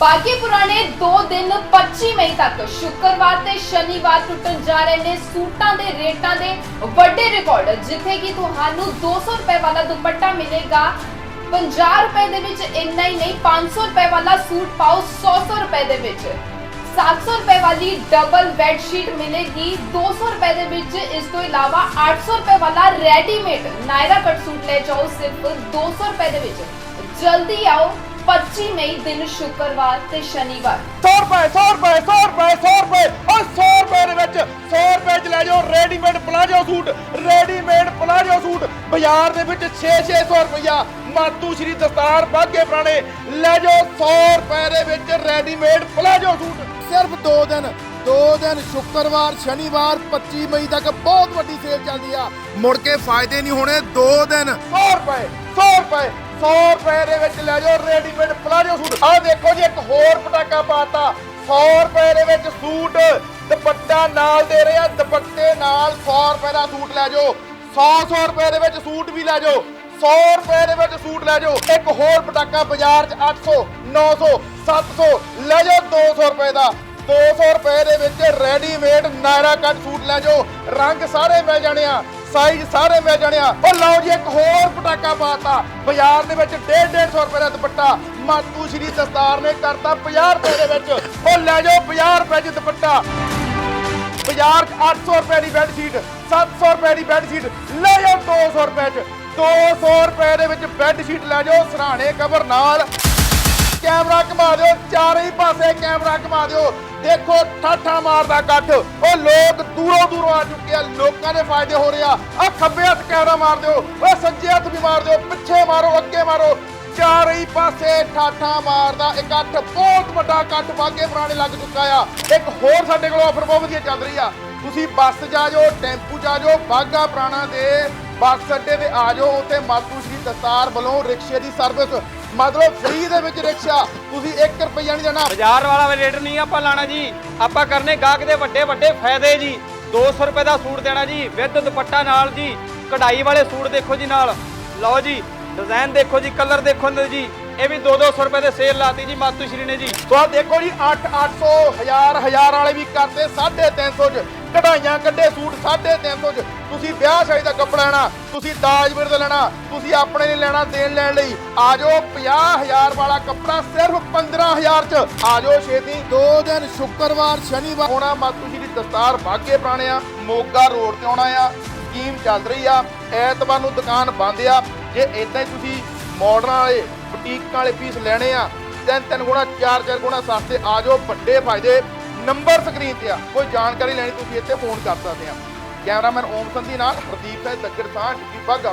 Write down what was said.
ਬਾਕੀ ਪੁਰਾਣੇ 2 ਦਿਨ 25 ਮਈ ਤੱਕ ਸ਼ੁੱਕਰਵਾਰ ਤੇ ਸ਼ਨੀਵਾਰ ਟੁੱਟਣ ਜਾ ਰਹੇ ਨੇ ਸੂਟਾਂ ਦੇ ਰੇਟਾਂ ਦੇ ਵੱਡੇ ਰਿਕਾਰਡ, ਜਿੱਥੇ ਕਿ ਤੁਹਾਨੂੰ 200 ਰੁਪਏ ਵਾਲਾ ਦੁਪੱਟਾ ਮਿਲੇਗਾ। 50 ਰੁਪਏ ਦੇ ਵਿੱਚ ਇੰਨਾ ਹੀ ਨਹੀਂ 500 ਰੁਪਏ ਵਾਲਾ ਸੂਟ ਪਾਓ 100 ਰੁਪਏ ਦੇ ਵਿੱਚ। 700 ਰੁਪਏ ਵਾਲੀ ਡਬਲ ਬੈੱਡ ਸ਼ੀਟ ਮਿਲੇਗੀ। 200 ਰੁਪਏ ਦੇ ਵਿੱਚ ਇਸ ਤੋਂ ਇਲਾਵਾ 800 ਰੁਪਏ ਵਾਲਾ ਰੈਡੀਮੇਡ ਨਾਇਰਾ ਕਟ ਸੂਟ ਲੈ ਜਾਓ, ਸਿਰਫ 200 ਰੁਪਏ ਦੇ ਵਿੱਚ। ਜਲਦੀ ਆਓ 25 ਮਈ ਦਿਨ ਸ਼ੁੱਕਰਵਾਰ ਤੇ ਸ਼ਨੀਵਾਰ। 100 ਰੁਪਏ 100 ਰੁਪਏ 100 ਰੁਪਏ 100 ਰੁਪਏ। ਉਹ 100 ਰੁਪਏ ਦੇ ਵਿੱਚ 100 ਰੁਪਏ ਚ ਲੈ ਜਾਓ readymade palazzo suit, readymade palazzo suit. ਬਾਜ਼ਾਰ ਦੇ ਵਿੱਚ 6-600 ਰੁਪਇਆ। ਮਾਤੂ ਸ਼੍ਰੀ ਦਸਤਾਰ ਬਾਗੇ ਪੁਰਾਣੇ। ਲੈ ਜਾਓ 100 ਰੁਪਏ ਦੇ ਵਿੱਚ ਰੈਡੀਮੇਡ ਪਲਾਜੋ ਸੂਟ। ਸਿਰਫ 2 ਦਿਨ, ਦੋ ਦਿਨ, ਸ਼ੁੱਕਰਵਾਰ, ਸ਼ਨੀਵਾਰ 25 ਮਈ ਤੱਕ ਬਹੁਤ ਵੱਡੀ ਸੇਲ ਚੱਲਦੀ ਆ। ਮੁੜ ਕੇ ਫਾਇਦੇ ਨਹੀਂ ਹੋਣੇ, ਦੋ ਦਿਨ। 100 ਰੁਪਏ 100 ਰੁਪਏ। 100 ਰੁਪਏ ਦੇ ਵਿੱਚ ਲੈ ਜਾਓ ਰੈਡੀਮੇਡ ਪਲਾਜੋ ਸੂਟ। ਆਹ ਦੇਖੋ ਜੀ, ਇੱਕ ਹੋਰ ਪਟਾਕਾ ਪਾਤਾ। 100 ਰੁਪਏ ਦੇ ਵਿੱਚ ਸੂਟ, ਦੁਪੱਟਾ ਨਾਲ ਦੇ ਰਹੇ ਦੁਪੱਟੇ ਨਾਲ 100 ਰੁਪਏ ਦਾ ਸੂਟ ਲੈ ਜਾਓ। 100 100 ਰੁਪਏ ਦੇ ਵਿੱਚ ਸੂਟ ਵੀ ਲੈ ਜਾਓ। 100 ਰੁਪਏ ਦੇ ਵਿੱਚ ਸੂਟ ਲੈ ਜਾਓ। ਇੱਕ ਹੋਰ ਪਟਾਕਾ ਬਾਜ਼ਾਰ 'ਚ 800 900 700 ਲੈ ਜਾਓ 200 ਰੁਪਏ ਦਾ। 200 ਰੁਪਏ ਦੇ ਵਿੱਚ ਰੈਡੀਮੇਡ ਨਾਇਰਾ ਕੱਟ ਸੂਟ ਲੈ ਜਾਓ। ਰੰਗ ਸਾਰੇ ਮਿਲ ਜਾਣੇ ਆ। ਸਾਈਜ਼ ਸਾਰੇ ਮਿਲ ਜਾਣੇ ਆ। ਉਹ ਲਓ ਜੀ, ਇੱਕ ਹੋਰ ਪਟਾਕਾ ਪਾਤਾ। ਬਾਜ਼ਾਰ ਦੇ ਵਿੱਚ 1.5 150 ਰੁਪਏ ਦਾ ਦੁਪੱਟਾ। ਮਾਤੂ ਸ਼੍ਰੀ ਦਸਤਾਰ ਨੇ ਕਰਤਾ 50 ਰੁਪਏ ਦੇ ਵਿੱਚ। ਉਹ ਲੈ ਜਾਓ 50 ਰੁਪਏ 'ਚ ਦੁਪੱਟਾ। ਬਾਜ਼ਾਰ 'ਚ 800 ਰੁਪਏ ਦੀ ਬੈੱਡ ਸ਼ੀਟ 700 ਰੁਪਏ ਦੀ ਬੈੱਡ ਸ਼ੀਟ ਲੈ ਜਾਓ 200 ਰੁਪਏ 'ਚ। 200 ਰੁਪਏ ਦੇ ਵਿੱਚ ਬੈੱਡ ਸ਼ੀਟ ਲੈ ਜਾਓ, ਸਰਾਣੇ ਕਵਰ ਨਾਲ। ਕੈਮਰਾ ਘੁਮਾ ਦਿਓ, ਚਾਰੇ ਹੀ ਪਾਸੇ ਕੈਮਰਾ ਘੁਮਾ ਦਿਓ। ਦੇਖੋ, ਠਾਠਾ ਮਾਰਦਾ ਗੱਠ। ਉਹ ਲੋਕ ਦੂਰੋਂ ਦੂਰੋਂ ਆ ਚੁੱਕੇ ਆ, ਲੋਕਾਂ ਦੇ ਫਾਇਦੇ ਹੋ ਰਹੇ ਆ। ਖੱਬੇ ਹੱਥ ਕੈਮਰਾ ਮਾਰ ਦਿਓ ਓ ਸੱਜੇ ਹੱਥ ਵੀ ਮਾਰ ਦਿਓ, ਪਿੱਛੇ ਮਾਰੋ, ਅੱਗੇ ਮਾਰੋ। ਚਾਰੇ ਹੀ ਪਾਸੇ ਠਾਠਾ ਮਾਰਦਾ ਇਕੱਠ ਬਹੁਤ ਵੱਡਾ ਇਕੱਠ ਬਾਗੇ ਪੁਰਾਣੇ ਲੱਗ ਚੁੱਕਾ ਆ। ਇੱਕ ਹੋਰ ਸਾਡੇ ਕੋਲ ਆਫਰ ਬਹੁਤ ਵਧੀਆ ਚੱਲ ਰਹੀ ਆ। ਤੁਸੀਂ ਬੱਸ 'ਚ ਜਾਓ, ਟੈਂਪੂ 'ਚ ਜਾਓ ਬਾਗਾ ਪੁਰਾਣਾ ਦੇ ਬੱਸ ਅੱਡੇ ਤੇ ਆ ਜਾਓ ਉੱਥੇ ਮਾਤੂ ਸ਼੍ਰੀ ਦਸਤਾਰ ਵੱਲੋਂ ਰਿਕਸ਼ੇ ਦੀ ਸਰਵਿਸ ਮਤਲਬ ਫ੍ਰੀ ਦੇ ਵਿੱਚ ਰਿਕਸ਼ਾ ਤੁਸੀਂ 1 ਰੁਪਈਆ ਨਹੀਂ ਦੇਣਾ। ਬਾਜ਼ਾਰ ਵਾਲਾ ਰੇਟ ਨਹੀਂ ਆਪਾਂ ਲਾਣਾ ਜੀ। ਆਪਾਂ ਕਰਨੇ ਗਾਹਕ ਦੇ ਵੱਡੇ ਵੱਡੇ ਫਾਇਦੇ ਜੀ। 200 ਰੁਪਏ ਦਾ ਸੂਟ ਦੇਣਾ ਜੀ ਵਿਦ ਦੁਪੱਟਾ ਨਾਲ ਜੀ। ਕਢਾਈ ਵਾਲੇ ਸੂਟ ਦੇਖੋ ਜੀ ਨਾਲ। ਲਓ ਜੀ ਡਿਜ਼ਾਈਨ ਦੇਖੋ ਜੀ ਕਲਰ ਦੇਖੋ ਜੀ। ਇਹ ਵੀ 2-200 ਰੁਪਏ ਦੇ ਸੇਲ ਲਾਤੀ ਜੀ ਮਾਤੂ ਸ਼੍ਰੀ ਨੇ ਜੀ। ਸੋ ਦੇਖੋ ਜੀ 8 800 1000 1000 ਵਾਲੇ ਵੀ ਕਰਦੇ 350 ਚ। ਕਢਾਈਆਂ, ਕੱਢੇ ਸੂਟ 350 ਚ। ਤੁਸੀਂ ਵਿਆਹ ਸ਼ਾਦੀ ਦਾ ਕੱਪੜਾ ਲੈਣਾ, ਤੁਸੀਂ ਦਾਜ ਵਿਰਦ ਲੈਣਾ, ਤੁਸੀਂ ਆਪਣੇ ਲਈ ਲੈਣਾ, ਦੇਣ ਲੈਣ ਲਈ। ਆ 50000 ਵਾਲਾ ਕੱਪੜਾ ਸਿਰਫ 15000 ਚ। ਆ ਛੇਤੀ। 2 ਦਿਨ, ਸ਼ੁੱਕਰਵਾਰ, ਸ਼ਨੀਵਾਰ। ਆਉਣਾ ਮਾਤੂ ਜੀ ਦੀ ਦਸਤਾਰ ਬਾਗੇ ਪੁਰਾਣੇ ਆ, ਮੋਗਾ ਰੋਡ ਤੇ ਆਉਣਾ ਆ। ਸਕੀਮ ਚੱਲ ਰਹੀ ਆ। ਐਤਵਾਰ ਨੂੰ ਦੁਕਾਨ ਬੰਦ ਆ। ਜੇ ਇਦਾਂ ਹੀ ਤੁਸੀਂ ਮਾਡਰਨ ਵਾਲੇ ਬੁਟੀਕ ਵਾਲੇ ਪੀਸ ਲੈਣੇ ਆ ਤਿੰਨ ਤਿੰਨ ਗੁਣਾ ਚਾਰ ਚਾਰ ਗੁਣਾ ਸਸਤੇ, ਆ ਜਾਓ ਵੱਡੇ ਫਾਇਦੇ। ਨੰਬਰ ਸਕਰੀਨ ਤੇ ਆ। ਕੋਈ ਜਾਣਕਾਰੀ ਲੈਣੀ ਤੁਸੀਂ ਇੱਥੇ ਫੋਨ ਕਰ ਸਕਦੇ ਆ। ਕੈਮਰਾਮੈਨ ਓਮ ਸੰਧੀ ਨਾਲ ਪ੍ਰਦੀਪ ਸਿੰਘ ਦੱਗੜ ਸਾਹ ਡਿੱਗੀ ਬਾਗਾ